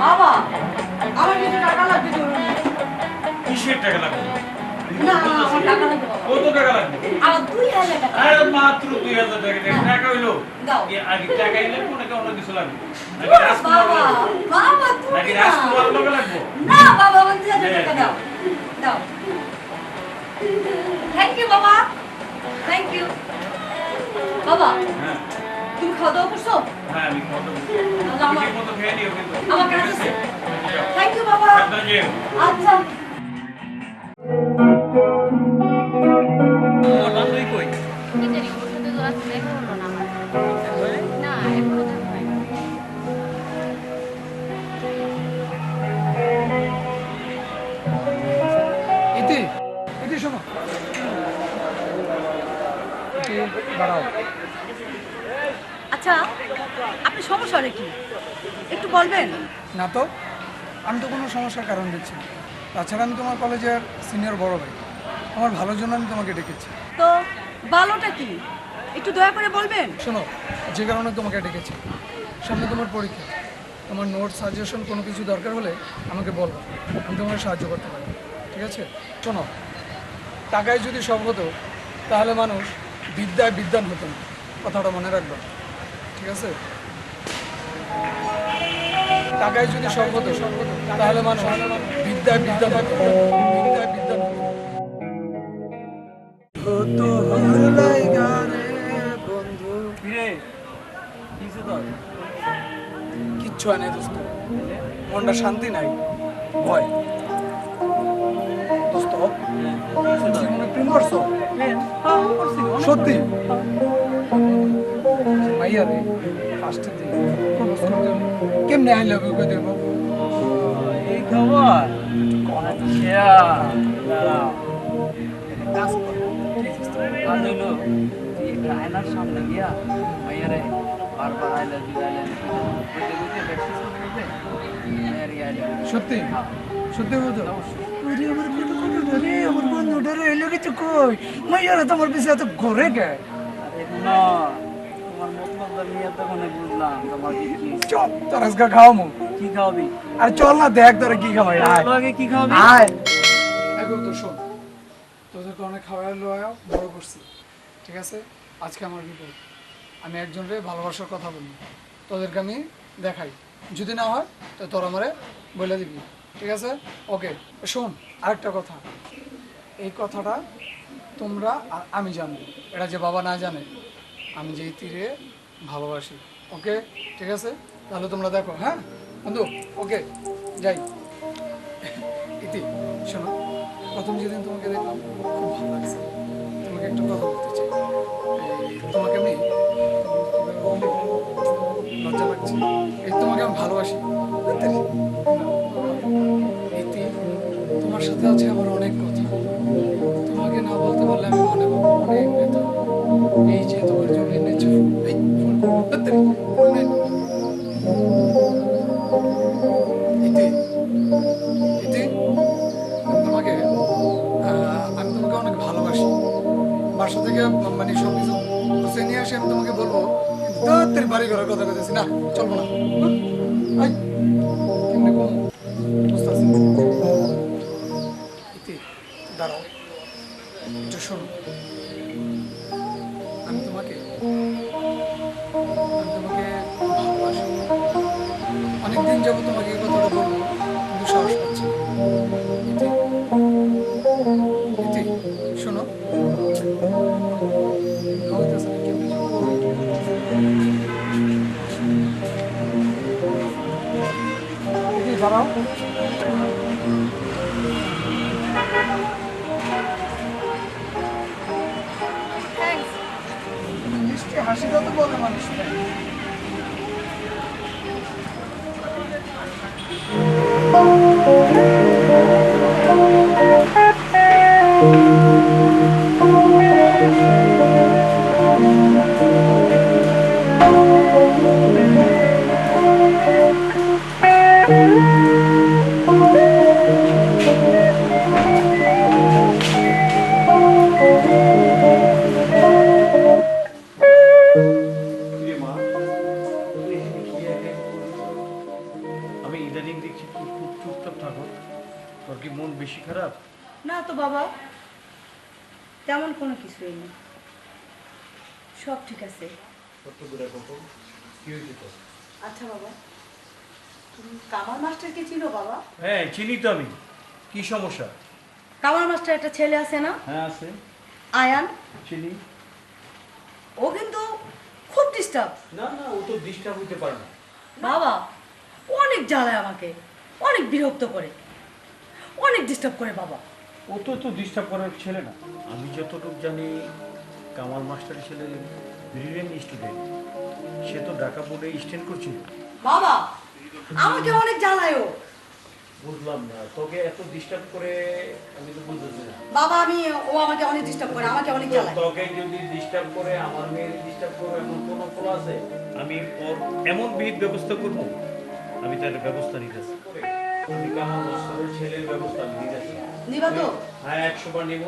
বাবা আমার কিছু টাকা লাগবে জরুরি কিসের টাকা লাগবে? না আমার টাকা লাগবে কত টাকা লাগবে? আমার দুই হাজার টাকা আরে মাত্র দুই হাজার টাকা টাকা হইল? দাও। আগে টাকা এলে অন্য কিছু লাগবে। বাবা বাবা তুমি নাকি রাজকুমার লোকে লাগবে। না বাবা আমার দুই হাজার টাকা দাও। দাও। থ্যাংক ইউ বাবা। থ্যাংক ইউ বাবা হ্যাঁ। তুমি খাওয়া দাওয়া করছ? হ্যাঁ আমি কত আমার খেয়ে নিও কিন্তু। আমার কাছে থ্যাংক ইউ বাবা। আচ্ছা। ইতি ইতি শোনো। দাঁড়াও। আচ্ছা আপনি সমস্যাটা কি? একটু বলবেন? না তো আমি তো কোনো সমস্যার কারণ দিচ্ছি না। তাছাড়া আমি তোমার কলেজের সিনিয়র বড় ভাই। আমার ভালোর জন্য আমি তোমাকে ডেকেছি। তো ভালোটা কি? একটু দয়া করে বলবেন? শোনো যে কারণে তোমাকে ডেকেছি। সামনে তোমার পরীক্ষা। তোমার নোট সাজেশন কোনো কিছু দরকার হলে আমাকে বলব আমি তোমাকে সাহায্য করতে পারি ঠিক আছে? শোনো টাকায় যদি সব হতো তাহলে মানুষ বিদ্যায় বিদ্যান হতো না। কথাটা মনে রাখবে। আছে? টাকায় যদি সব হতো তাহলে মানুষ বিদ্যায় বিদ্যান হতো না। বিদ্যায় বিদ্যান কিচ্ছু হয় নাই দোস্ত। মনটা শান্তি নাই ভয়। দোস্ত জীবনে প্রেম করছ? সত্যি? মাইয়া রে ফার্স্টে দিন প্রপোজ করতে কেমনে আই লাভ ইউ কে দেবো এই খবর? আচ্ছা দাঁড়াও। কাজ করো কাজ হইল তুই আয়নার সামনে গিয়া মাইয়ারে বারবার I love you I love you বলতে বলতে প্র্যাকটিস করতে করতে মাইয়ারে আই লাভ ইউ সত্যি সত্যি বলছো ওরে আমার বন্ধু কোনটা রে? আমার বন্ধুটা রে এলো কিছু কই? মাইয়ারা তোমার পিছে এত ঘরে গে। আরে না তোমার মতলবটা তোর আজকে খাওয়ামু কি খাওয়াবি? আর চল না দেখ তোরা কি খাওয়াই আয়। আগে কি খাওয়াবি? আয়। এখন তো শোন। তোদেরকে অনেক খাওয়ার লোয়া বড় করছি ঠিক আছে? আজকে আমার বিপদ আমি একজনরে ভালোবাসার কথা বলি তোদেরকে আমি দেখাই। যদি না হয় তো তোর আমারে বলে দিবি ঠিক আছে? ওকে শোন আরেকটা কথা। এই কথাটা তোমরা আর আমি জানব। এটা যে বাবা না জানে আমি যেই তীরে ভালোবাসি। ওকে? ঠিক আছে? তাহলে তোমরা দেখো হ্যাঁ? বন্ধু, ওকে, যাই। ইতি, শোনো, প্রথম যেদিন তোমাকে দেখলাম, খুব ভালো লাগছে। তোমাকে একটা কথা বলতে চাই। তোমাকে আমি? লজ্জা লাগছে এই, তোমাকে আমি ভালোবাসি। ইতি তোমার সাথে আছে আমার অনেক কথা। তোমাকে না বলতে পারলে আমি মনে অনেক ব্যথা। এই যে তোমার জন্য এনেছি আসি, আমি তোমাকে বলব তোর বাড়ি ঘরের কথা কথা না, চলবো না। আমি তোমাকে তোমাকে অনেকদিন যাব তোমাকে আমি ইদানিং দেখছি তুই খুব চুপচাপ থাকো। কি মন বেশি খারাপ? বাবা তেমন কোনো কিছুই নেই। সব ঠিক আছে। আচ্ছা বাবা তুমি কামাল মাস্টারকে চিনো বাবা? হ্যাঁ চিনি তো আমি। কি সমস্যা? কামাল মাস্টার একটা ছেলে আছে না? হ্যাঁ আছে। আয়ান? চিনি? ও কিন্তু খুব ডিস্টার্ব না না ও তো ডিস্টার্ব হইতে পারে না। বাবা অনেক জ্বালায় আমাকে। অনেক বিরক্ত করে। অনেক ডিস্টার্ব করে বাবা। ও তো তো ডিস্টার্ব করার ছেলে না। আমি যতটুকু জানি কামাল মাস্টারের ছেলে ব্রিলিয়েন্ট স্টুডেন্ট সে তো ঢাকা বোর্ডে স্ট্যান্ড করছিল। বাবা আমাকে অনেক জ্বালায় ও বুঝলাম না তোকে এত ডিস্টার্ব করে আমি তো বুঝতেছি না। বাবা আমি ও আমাকে অনেক ডিস্টার্ব করে আমাকে অনেক জ্বালায়। তোকে যদি ডিস্টার্ব করে আমার মেয়ের ডিস্টার্ব করে এমন কোনো ফল আছে? আমি ওর এমন বিহিত ব্যবস্থা করব আমি তার ব্যবস্থা নিতেছি। আমি কামাল মাস্টারের ছেলের ব্যবস্থা নিতেছি। নিবা তো। হ্যাঁ একশো বার নেব।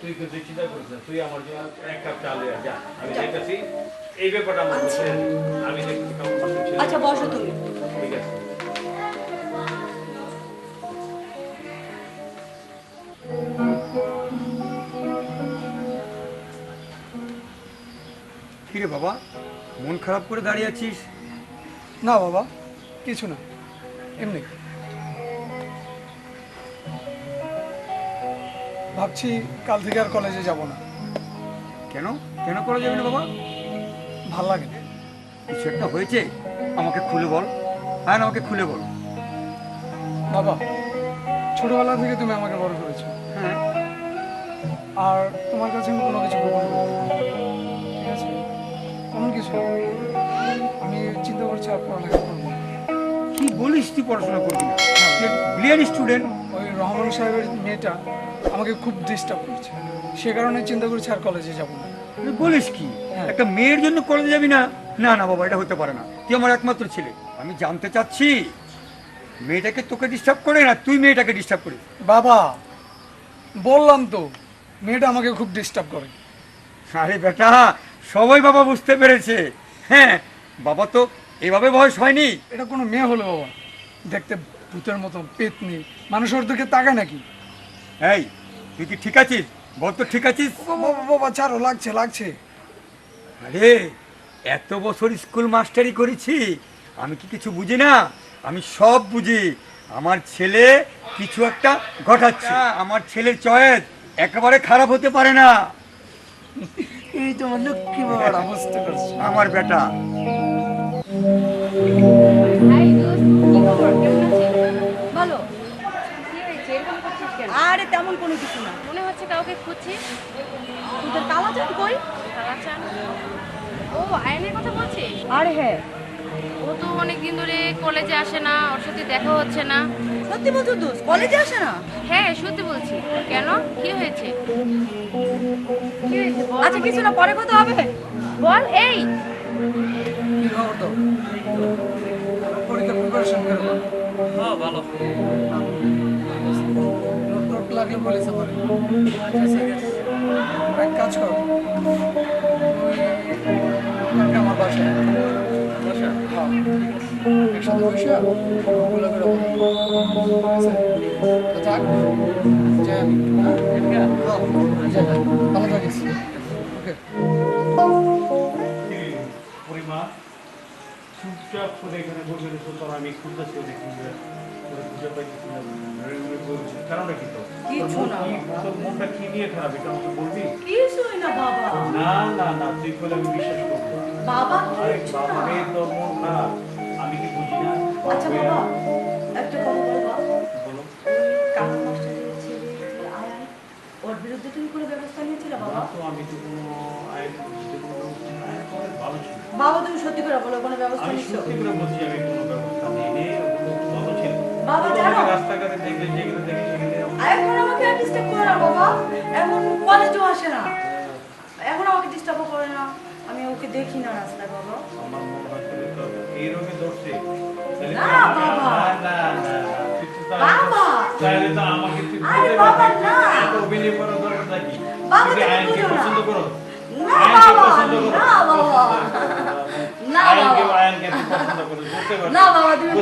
তুই কিন্তু চিন্তা করিস না তুই আমার জন্য এক কাপ চাল দিয়ে যা। আমি দেখতেছি এই ব্যাপারটা আমার কাছে আমি ছেলে আচ্ছা বসো তুমি। ঠিক আছে। কিরে বাবা? মন খারাপ করে দাঁড়িয়ে আছিস? না বাবা কিছু না। এমনি। ভাবছি কাল থেকে আর কলেজে যাব না। কেন? কেন করা যাবে না বাবা? ভালো লাগে না। কিছু একটা হয়েছে? আমাকে খুলে বল। হ্যাঁ আমাকে খুলে বল। বাবা ছোটবেলা থেকে তুমি আমাকে বড় করেছ। হ্যাঁ। আর তোমার কাছে আমি কোনো কিছু গোপন ঠিক আছে? তেমন কিছু আমি চিন্তা করছি আর পড়ালেখা করব কি বলিস তুই পড়াশোনা করবি না? ব্রিলিয়ান স্টুডেন্ট রহমান সাহেবের মেয়েটা আমাকে খুব ডিস্টার্ব করছে। সে কারণে চিন্তা করছি আর কলেজে যাব না। বলিস কি? হ্যাঁ। একটা মেয়ের জন্য কলেজে যাবি না? না না বাবা এটা হতে পারে না। তুই আমার একমাত্র ছেলে। আমি জানতে চাচ্ছি মেয়েটাকে তোকে ডিস্টার্ব করে না? তুই মেয়েটাকে ডিস্টার্ব করিস। বাবা বললাম তো মেয়েটা আমাকে খুব ডিস্টার্ব করে। আরে বেটা সবাই বাবা বুঝতে পেরেছে। হ্যাঁ বাবা তো এভাবে বয়স হয়নি। এটা কোনো মেয়ে হলো বাবা। দেখতে ভূতের মতো পেতনি। মানুষ ওর দিকে তাকায় নাকি? এই তুই কি ঠিক আছিস? বল তো ঠিক আছিস। বাবা বাবা ছাড়ো লাগছে লাগছে। আরে এত বছর স্কুল মাস্টারি করেছি আমি কি কিছু বুঝি না? আমি সব বুঝি। আমার ছেলে কিছু একটা ঘটাচ্ছে। আমার ছেলের চয়েস একেবারে খারাপ হতে পারে না। এই তোমার লক্ষ্মী বাবারা বুঝতে পারছি আমার বেটা। আরে তেমন কোনো কিছু না। মনে হচ্ছে কাউকে খুঁজছিস তোদের কালা চাঁদ কই? কালাচান ও আয়নের কথা বলছিস? আরে হ্যাঁ। ও তো অনেক দিন ধরে কলেজে আসে না ওর সাথে দেখা হচ্ছে না। সত্যি বলছো দোষ কলেজে আসে না? হ্যাঁ সত্যি বলছি। কেন? কি হয়েছে? কি হয়েছে? বল আচ্ছা কিছু না পরে কথা হবে। বল এই। কি খবর তো পরীক্ষার প্রিপারেশন করব হ্যাঁ ভালো। টোট লাগলে বলিস আমার আচ্ছা ঠিক আছে এক কাজ কর কালকে আমার বাসায়। বসা হ্যাঁ, একসাথে বসে ওগুলো করে বলব। ঠিক আছে? তো থাক। যাই আমি। হ্যাঁ? হ্যাঁ, ভালো থাকিস ওকে পরিমা চুপচাপ করে এখানে বসে তোর আমি খুঁজতেছি দেখি যে তোর খুঁজে পাইতেছি না ঘুরে ঘুরে বলছি কারণটা কি তো কিছু না কি- বাবা। তোর মনটা কি নিয়ে খারাপ? এটা আমাকে বলবি? কিছুই না বাবা। না না না তুই বলে আমি বিশ্বাস করব বাবা আরে বাবা রে তোর মন খারাপ। আমি কি বুঝি না? আচ্ছা বাবা, বাবা একটা কথা বলবা বলো। কামাল মাস্টারের ছেলে আয়ান ওর বিরুদ্ধে তুমি কোনো ব্যবস্থা নিয়েছিলে বাবা? তো আমি তো কোনো বাবা তুমি সত্যি করে বলো কোনো ব্যবস্থা আমি সত্যি করে বলছি আমি আসে না এখন আমাকে ডিস্টার্বও করে না আমি ওকে দেখি না রাস্তায় বাবা আমার মনে এই রোগে না, বাবা। তুই তো বাবা। তাহলে তো আমাকে তুই আরে পারবি না। অভিনয় করার দরকার নাকি বাবা, তুমি আইনকে বুঝো না। পছন্দ করো না বাবা, পছন্দ? না বাবা। না বাবা। আইনকে পছন্দ করো বুঝতে না বাবা, তুমি।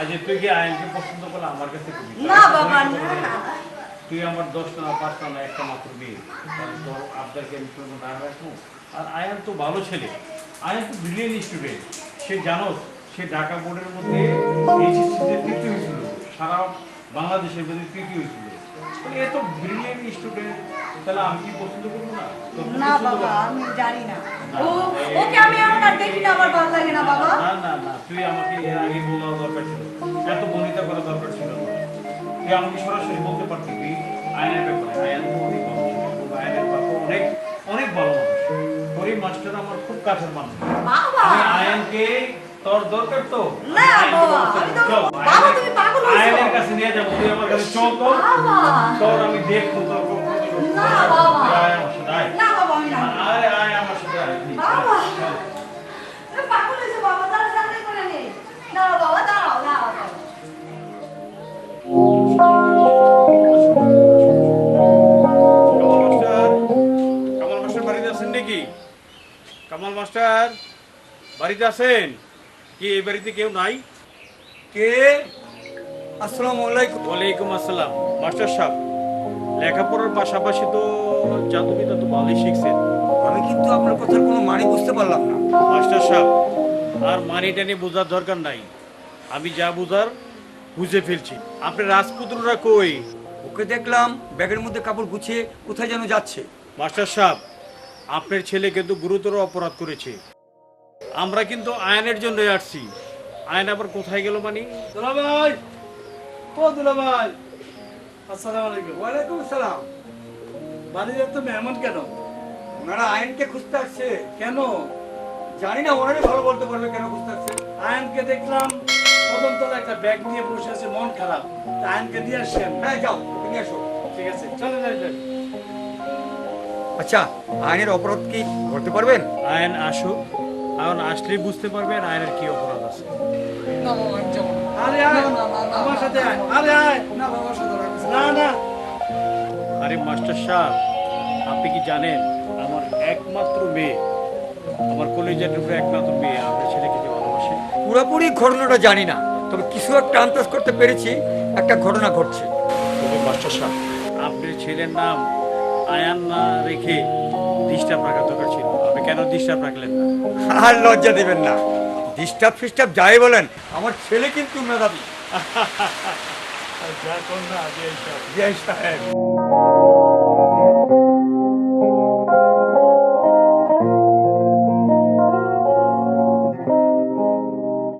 আচ্ছা তুই কি আইনকে পছন্দ করলে আমার কাছে না বাবা না তুই আমার দশটা না পাঁচটা না একটা মাত্র তাহলে তোর আবদারকে আমি করব না রাখব। আর আয়ান তো ভালো ছেলে। আয়ান তো ব্রিলিয়েন্ট স্টুডেন্ট সে জানো সে ঢাকা বোর্ডের মধ্যে এইচএসসিতে তৃতীয় হয়েছিল। সারা বাংলাদেশের মধ্যে তৃতীয় হয়েছিল। তো এ তো ব্রিলিয়েন্ট স্টুডেন্ট তাহলে আমি কি পছন্দ করব না? না বাবা আমি জানি না। ও ওকে আমি দেখি না আমার ভালো লাগে না বাবা। না না না তুই আমাকে এর আগে বলা দরকার ছিল। এত বনিতা করা দরকার। তুই আমাকে সরাসরি বলতে পারতি তুই আয়নের ব্যাপারে আয়ন তো অনেক ভালো আয়নের বাবা অনেক অনেক ভালো মানুষ। গরিব মাস্টার আমার খুব কাছের মানুষ। আমি আয়নকে তোর দরকার তো। না, বাবা, বলতে আমি তো- চল, বাবা, তুমি পাগল হয়েছো। আয়নের কাছে নিয়ে যাব তুই আমার কাছে চল তো তোর আমি দেখব তোর না, বাবা। আয় আমার সাথে আয়। না বাবা আমি না আরে আয় আমার সাথে আয়। বাবা। পাগল হয়েছো বাবা দাঁড়া দাঁড়া করে নে। বাবা কামাল মাস্টার বাড়িতে আছেন? কি এই বাড়িতে কেউ নাই? কে? আসসালামু আলাইকুম। ওয়ালাইকুম আসসালাম। মাস্টার সাহেব লেখাপড়ার পাশাপাশি তো জাদুবিদ্যা তো ভালোই শিখছেন। আমি কিন্তু আপনার কথার কোনো মানে বুঝতে পারলাম না। মাস্টার সাহেব আর মানি টানি বোঝার দরকার নাই। আমি যা বোঝার বুঝে ফেলছি। আপনি রাজপুত্ররা কই? ওকে দেখলাম ব্যাগের মধ্যে কাপড় গুছিয়ে কোথায় যেন যাচ্ছে। মাস্টার সাহেব আপনার ছেলে কিন্তু গুরুতর অপরাধ করেছে। আমরা কিন্তু আয়নের জন্য আসছি। আয়ন আবার কোথায় গেল মানি? দুলাভাই! ও দুলাভাই! আসসালামু আলাইকুম। ওয়ালাইকুম আসসালাম বাড়িতে তো মেহমান কেন? ওনারা আইনকে খুঁজতে আসছে। কেন? জানি না, ওনারই ভালো বলতে পারবে কেন খুঁজতে আসছে? আয়নকে দেখলাম প্রথম তলা একটা ব্যাগ নিয়ে বসে আছে, মন খারাপ। আয়নকে নিয়ে আসছেন। হ্যাঁ যাও নিয়ে আসো। ঠিক আছে, চলে যাই। আচ্ছা আইনের অপরাধ কি করতে পারবেন? আয়ন আসুক আয়ন আসলেই বুঝতে পারবেন আয়নের কি অপরাধ আছে। আরে আয় না, না, না, না, আমার সাথে আয়। আরে আয়। না বাবার সাথে না না। আরে মাস্টার সাহেব আপনি কি জানেন আমার একমাত্র মেয়ে আমার কলেজের উপরে একমাত্র মেয়ে আপনার ছেলেকে যে ভালোবাসে? পুরোপুরি ঘটনাটা জানি না তবে কিছু একটা আন্দাজ করতে পেরেছি একটা ঘটনা ঘটছে। তবে মাস্টার সাহেব আপনার ছেলের নাম আয়ান না রেখে ডিস্টার্ব রাখার দরকার ছিল। আপনি কেন ডিস্টার্ব রাখলেন না? আর লজ্জা দেবেন না। ডিস্টার্ব ফিস্টার্ব যাই বলেন আমার ছেলে কিন্তু মেধাবী। যা কর না, আজই এইসব। জয় সাহেব।